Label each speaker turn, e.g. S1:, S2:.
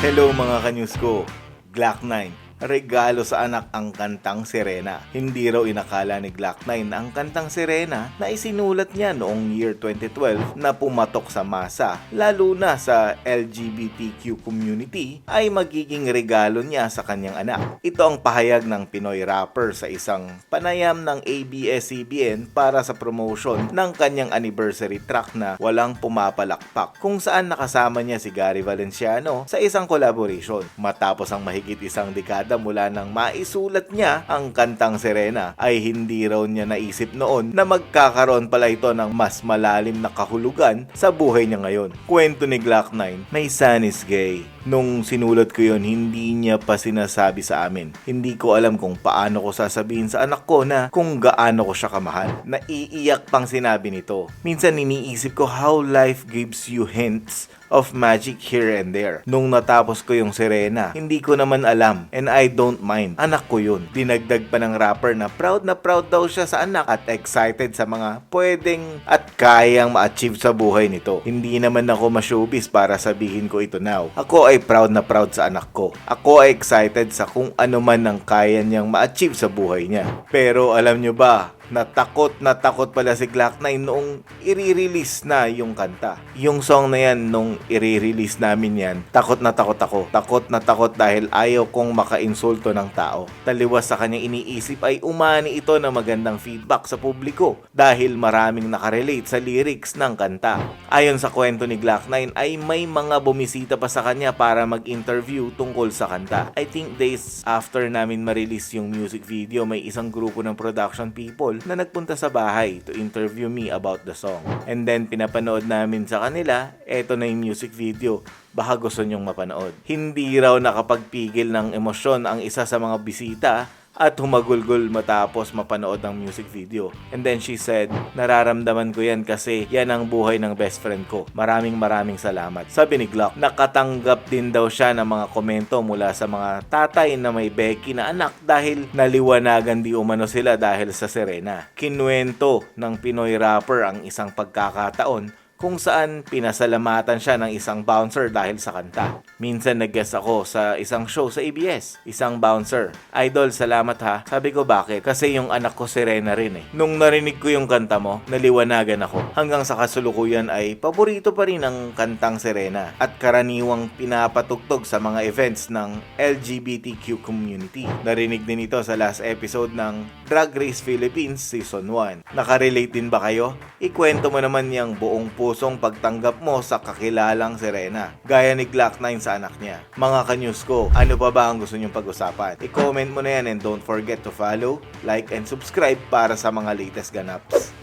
S1: Hello mga kanyus ko, Glock 9. Regalo sa anak ang kantang Serena. Hindi raw inakala ni Glock 9 ang kantang Serena na isinulat niya noong year 2012 na pumatok sa masa, lalo na sa LGBTQ community, ay magiging regalo niya sa kanyang anak. Ito ang pahayag ng Pinoy rapper sa isang panayam ng ABS-CBN para sa promotion ng kanyang anniversary track na Walang Pumapalakpak kung saan nakasama niya si Gary Valenciano sa isang collaboration. Matapos ang mahigit isang dekada mula nang maisulat niya ang kantang Serena ay hindi raw niya naisip noon na magkakaroon pala ito ng mas malalim na kahulugan sa buhay niya ngayon. Kwento ni Glock 9, may son is gay. Nung sinulat ko yon hindi niya pa sinasabi sa amin. Hindi ko alam kung paano ko sasabihin sa anak ko na kung gaano ko siya kamahal. Naiiyak pang sinabi nito. Minsan iniisip ko how life gives you hints of magic here and there. Nung natapos ko yung Serena, hindi ko naman alam and I don't mind. Anak ko yun. Dinagdag pa ng rapper na proud na proud daw siya sa anak at excited sa mga pwedeng at kayang ma-achieve sa buhay nito. Hindi naman ako ma-showbiz para sabihin ko ito now. Ako ay proud na proud sa anak ko. Ako ay excited sa kung ano man ang kaya niyang ma-achieve sa buhay niya. Pero alam nyo ba, natakot na takot pala si Glock 9 noong i-release na yung kanta. Yung song na yan, nung i-release namin yan, takot na takot ako. Takot na takot dahil ayaw kong maka-insulto ng tao. Taliwas sa kanyang iniisip ay umani ito ng magandang feedback sa publiko dahil maraming nakarelate sa lyrics ng kanta. Ayon sa kwento ni Glock 9 ay may mga bumisita pa sa kanya para mag-interview tungkol sa kanta. I think days after namin ma-release yung music video, may isang grupo ng production people na nagpunta sa bahay to interview me about the song. And then pinapanood namin sa kanila, eto na yung music video. Baka gusto nyong mapanood. Hindi raw nakapagpigil ng emosyon ang isa sa mga bisita at humagulgol matapos mapanood ng music video. And then she said, nararamdaman ko yan kasi yan ang buhay ng best friend ko. Maraming maraming salamat. Sabi ni Glock, nakatanggap din daw siya ng mga komento mula sa mga tatay na may Becky na anak dahil naliwanagan di umano sila dahil sa Serena. Kinuwento ng Pinoy rapper ang isang pagkakataon kung saan pinasalamatan siya ng isang bouncer dahil sa kanta. Minsan nag-guest ako sa isang show sa ABS, isang bouncer. Idol, salamat ha. Sabi ko bakit? Kasi yung anak ko Serena rin eh. Nung narinig ko yung kanta mo, naliwanagan ako. Hanggang sa kasulukuyan ay paborito pa rin ang kantang Serena at karaniwang pinapatugtog sa mga events ng LGBTQ community. Narinig din ito sa last episode ng Drag Race Philippines Season 1. Nakarelate din ba kayo? Ikwento mo naman yung buong pusong pagtanggap mo sa kakilalang Serena. Gaya ni Glock 9 sa anak niya. Mga kanyus ko, ano pa ba ang gusto niyong pag-usapan? I-comment mo na yan and don't forget to follow, like, and subscribe para sa mga latest ganaps.